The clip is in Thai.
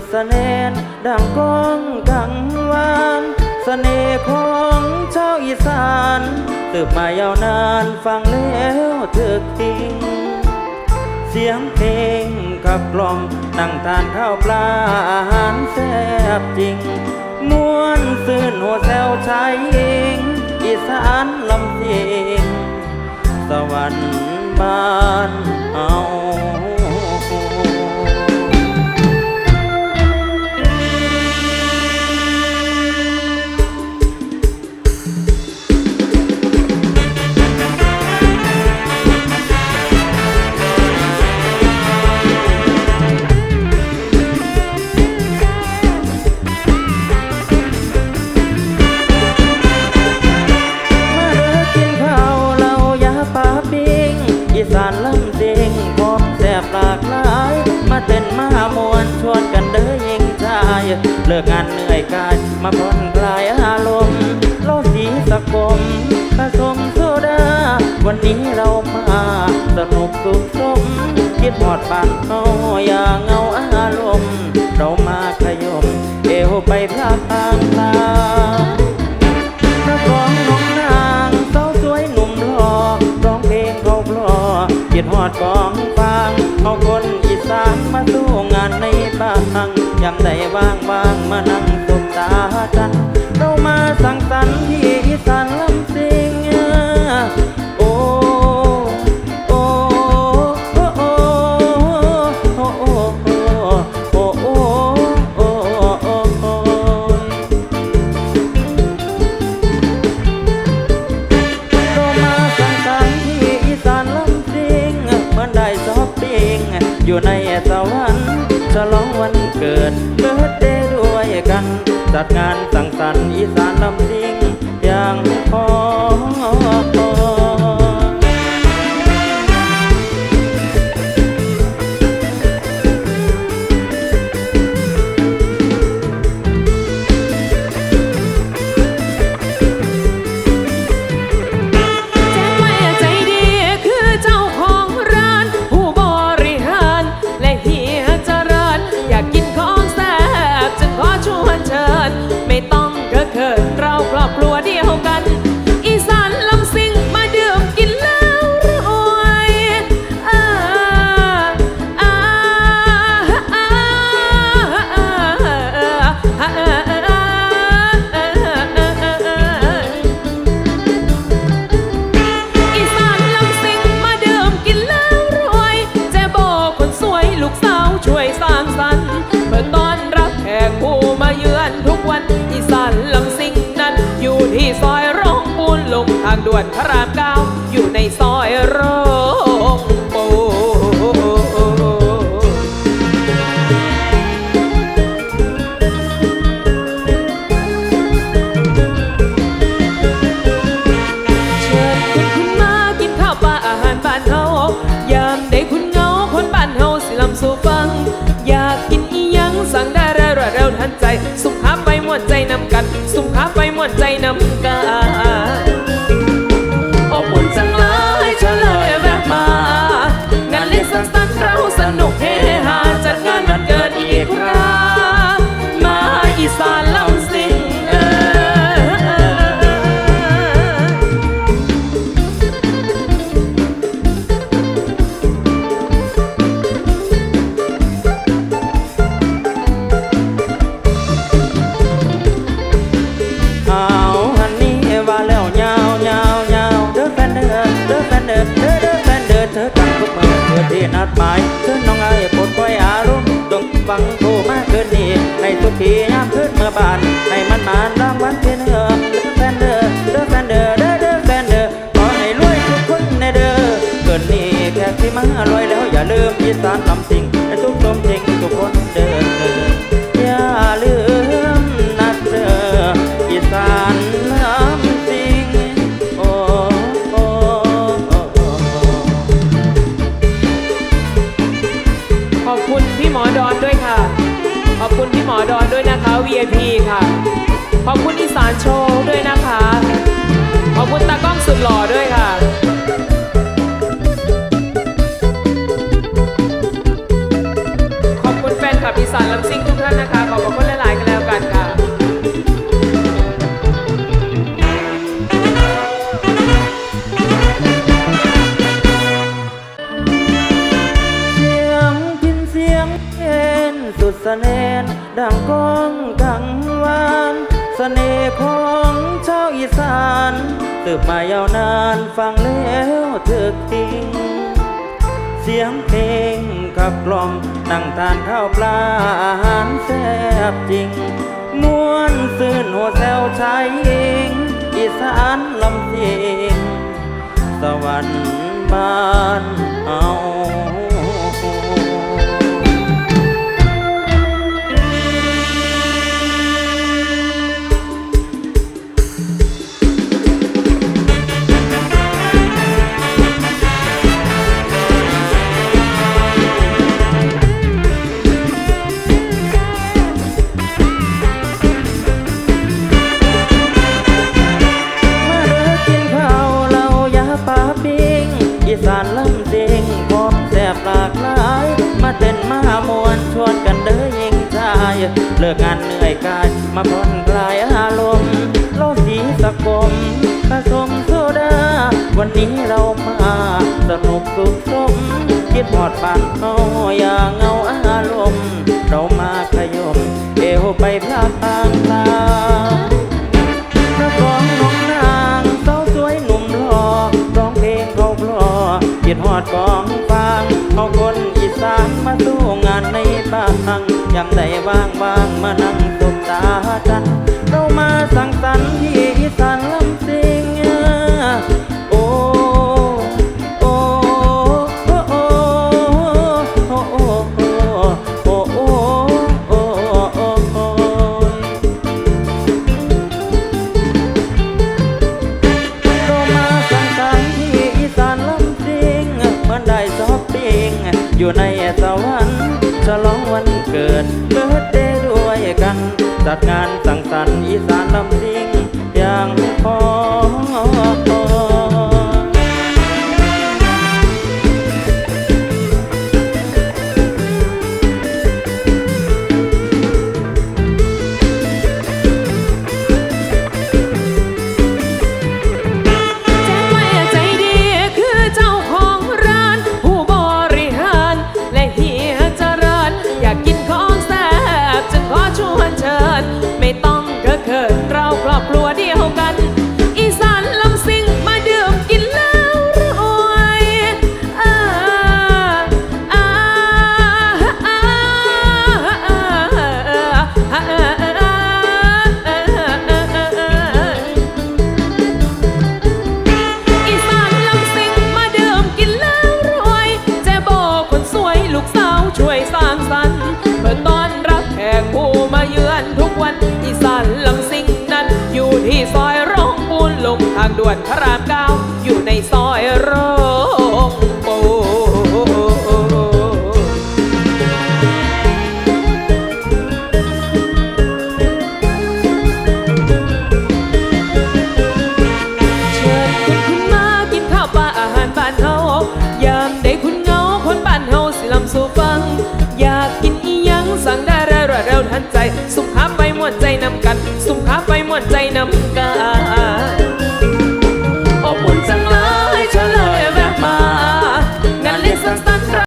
ดสะเนนดังก้องกังวานเสน่ห์ของชาวอีสานสืบมายาวนานฟังแล้วเถึกจริง เสียงเพลงขับกล่อมนั่งทานข้าวปลาอาหารแซ่บจริงม้วนซื่นหัวแซวชายหญิงอีสานลำเสียงสวรรค์บ้านเฮา มาผ่อนคลายอารมณ์โลสีสะกมผสมโซดา วันนี้เรามาสนุกสุขสมคิดหอดบ้านเฮาอย่าเงาอารมณ์ เรามาขยม เอวไปพลากทางตานักร้องน้องนางสาวสวยหนุ่มหล่อร้องเพลงเขาพลอเกีดหอดกองฟังเอาคนอีสานมาสู้งานในบ้านยามใดว่างว่างๆมานั่ง ตากันเรามาสั่งสรรค์ที่อีสานลำสิงโอ้โอ้โอ้โอ้โอ้โอ้โอ้โอ้โอ้โอ้อเรามาสั่งสรรค์ที่อีสานลำซิงเหมือนได้ชอปปิ้งอยู่ในสวรรค์ฉลองวันเกิดเบิร์ดเดย์ด้วยกัน จัดงานสังสรรค์อีสานลำซิงอย่างพอ ด่วนพระรามเก้าอยู่ในซอยร นัดหมายเธอน้องไอ้ปวดปล่อยอารมณ์จงฟังโทรมาเกินนี้ในทุกทียามคืนเมื่อบานให้มันมารางวัลเพียงเด้อเด้อแฟนเด้อเด้อแฟนเด้อเด้อเด้อแฟนเด้อขอให้รวยทุกคนในเด้อเกินนี้แค่ที่มาลอยแล้วอย่าลืมอีสานลำสิงในทุกลม พี่หมอดอนด้วยค่ะ ขอบคุณพี่หมอดอนด้วยนะคะ VIP ค่ะ ขอบคุณอีสานโชว์ด้วยนะคะ ขอบคุณตากล้องสุดหล่อด้วยค่ะขอบคุณแฟนคลับอีสานลำซิ่งทุกท่านนะคะ ขอบคุณหลายๆ เนนดังก้องกังวานสเสน่ห์ของชาวอีสานสืบมายาวนานฟังแล้วเถึกจริง เสียงเพลงขับกล่อมนั่งทานข้าวปลาอาหารแซ่บจริงม้วนซื่นหัวแซวชายหญิงอีสานลำเสียงสวรรค์บ้านเฮา มาผ่อนคลายอารมณ์โลสีสะกมผสมโซดา วันนี้เรามาสนุกสุขสมคิดหอดปานเฮาอย่าเงาอารมณ์ เรามาขยม เอวไปพลางทางตาพระกองน้องนางสาวสวยหนุ่มหล่อร้องเพลงเขาพลอคิดหอดกองฟางเอาคนอีสานมาสู้งานในบ้านยามใดว่างว่างมานั่ง สวรรค์ฉลองวันเกิดเบิร์ดเดย์ด้วยกัน จัดงานสังสรรค์อีสานลำซิงอย่างพอ พระรามเก้าอยู่ในซอยโรงปูเชิญคุณคุณมากินข้าวปลาอาหารบ้านเฮายามได้คุณเงาคนบ้านเฮาสิลำสู่ฟัง อยากกินอีหยังสั่งได้เร็วเร็วทันใจ สุขหาไปม่วนใจนำกัน สุขหาไปม่วนใจนำกัน